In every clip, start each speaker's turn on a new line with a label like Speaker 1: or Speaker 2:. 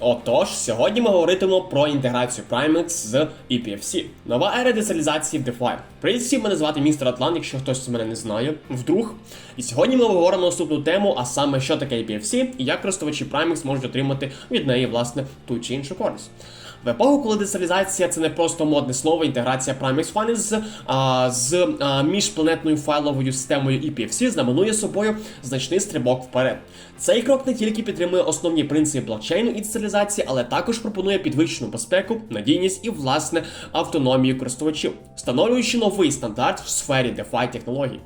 Speaker 1: Отож, сьогодні ми говоритимемо про інтеграцію Primex з EPFC. Нова ера децентралізації в DeFi. Привіт мене звати містер Атлант, якщо хтось мене не знає, вдруг. І сьогодні ми говоримо наступну тему, а саме що таке EPFC і як користувачі Primex можуть отримати від неї власне ту чи іншу користь. В епоху, коли децентралізація це не просто модне слово, інтеграція Primex Finance з, а, з а, міжпланетною файловою системою EPFC знаменує собою значний стрибок вперед. Цей крок не тільки підтримує основні принципи блокчейну і децентралізації, але також пропонує підвищену безпеку, надійність і власне автономію користувачів, встановлюючи новий стандарт в сфері DeFi технологій.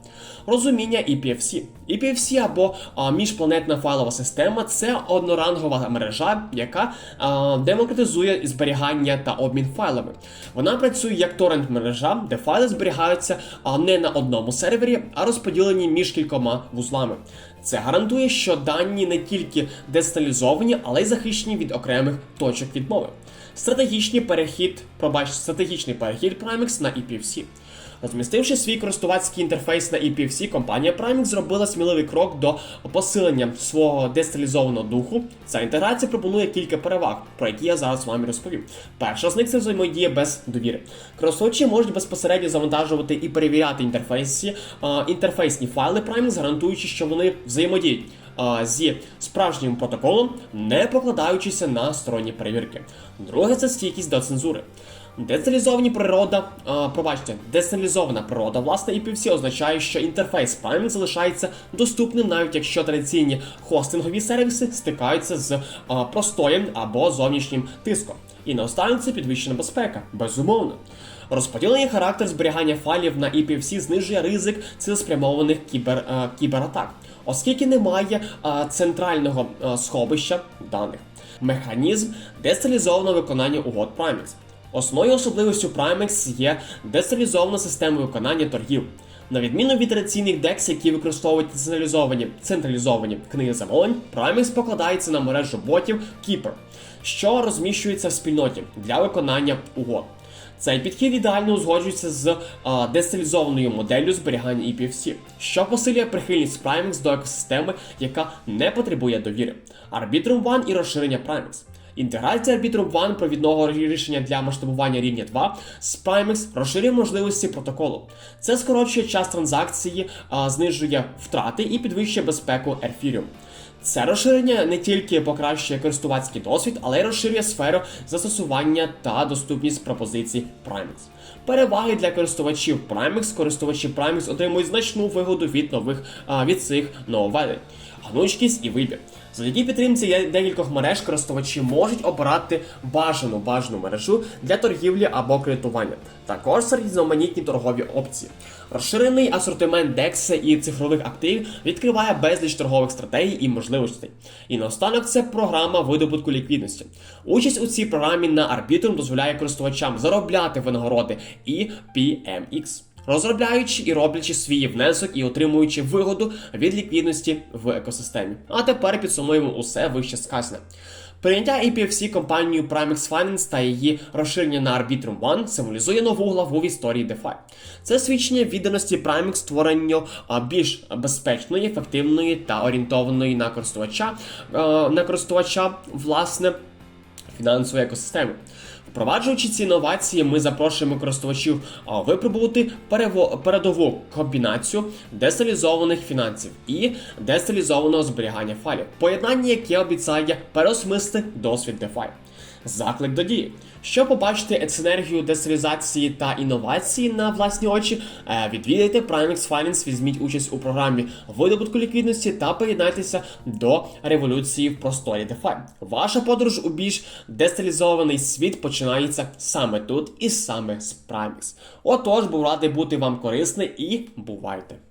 Speaker 1: Розуміння EPFC. EPFC або а, міжпланетна файлова система це однорангова мережа, яка а, демократизує зберігання та обмін файлами. Вона працює як торрент мережа, де файли зберігаються а, не на одному сервері, а розподілені між кількома вузлами. Це гарантує, що дані не тільки децентралізовані, але й захищені від окремих точок відмови. Стратегічний перехід, пробач, стратегічний перехід Primex на EPFC. Розмістивши свій користувацький інтерфейс на EPFC, компанія Primex зробила сміливий крок до посилення свого децентралізованого духу. Ця інтеграція пропонує кілька переваг, про які я зараз вам розповім. Перша з них це взаємодія без довіри. Користувачі можуть безпосередньо завантажувати і перевіряти інтерфейсі, інтерфейсні файли Primex, гарантуючи, що вони взаємодіють зі справжнім протоколом, не покладаючися на сторонні перевірки. Друге це стійкість до цензури. Децентралізовані природа, а, пробачте, децентралізована природа, власне, і EPFC означає, що інтерфейс Primex залишається доступним, навіть якщо традиційні хостингові сервіси стикаються з а, простоєм або зовнішнім тиском. І наостанок це підвищена безпека, безумовно. Розподілений характер зберігання файлів на EPFC знижує ризик цілеспрямованих кібер, а, кібератак, оскільки немає а, центрального а, сховища даних. Механізм децентралізованого виконання угод Primex. Основною особливістю Primex є децентралізована система виконання торгів. На відміну від традиційних DEX, які використовують централізовані, централізовані книги замовлень, Primex покладається на мережу ботів Keeper, що розміщується в спільноті для виконання угод. Цей підхід ідеально узгоджується з а, децентралізованою моделлю зберігання EPFC, що посилює прихильність Primex до екосистеми, яка не потребує довіри. Arbitrum One і розширення Primex. Інтеграція Arbitrum One провідного рішення для масштабування рівня 2 з Primex розширює можливості протоколу. Це скорочує час транзакції, а, знижує втрати і підвищує безпеку Ethereum. Це розширення не тільки покращує користувацький досвід, але й розширює сферу застосування та доступність пропозицій Primex. Переваги для користувачів Primex. Користувачі Primex отримують значну вигоду від нових від цих нововведень. Гнучкість і вибір. Завдяки підтримці декількох мереж користувачі можуть обирати бажану бажану мережу для торгівлі або кредитування. Також різноманітні торгові опції. Розширений асортимент DEX і цифрових активів відкриває безліч торгових стратегій і можливостей. І наостанок це програма видобутку ліквідності. Участь у цій програмі на Arbitrum дозволяє користувачам заробляти винагороди і PMX розробляючи і роблячи свій внесок і отримуючи вигоду від ліквідності в екосистемі. А тепер підсумуємо усе вище сказане. Прийняття APFC компанією Primex Finance та її розширення на Arbitrum One символізує нову главу в історії DeFi. Це свідчення відданості Primex створенню більш безпечної, ефективної та орієнтованої на користувача е, на користувача власне фінансової екосистеми. Впроваджуючи ці інновації, ми запрошуємо користувачів випробувати передову комбінацію децентралізованих фінансів і децентралізованого зберігання файлів, поєднання, яке обіцяє переосмислити досвід DeFi. Заклик до дії. Щоб побачити синергію децентралізації та інновації на власні очі, е, відвідайте Primex Finance, візьміть участь у програмі видобутку ліквідності та приєднайтеся до революції в просторі DeFi. Ваша подорож у більш децентралізований світ починається саме тут і саме з Primex. Отож, був радий бути вам корисний і бувайте!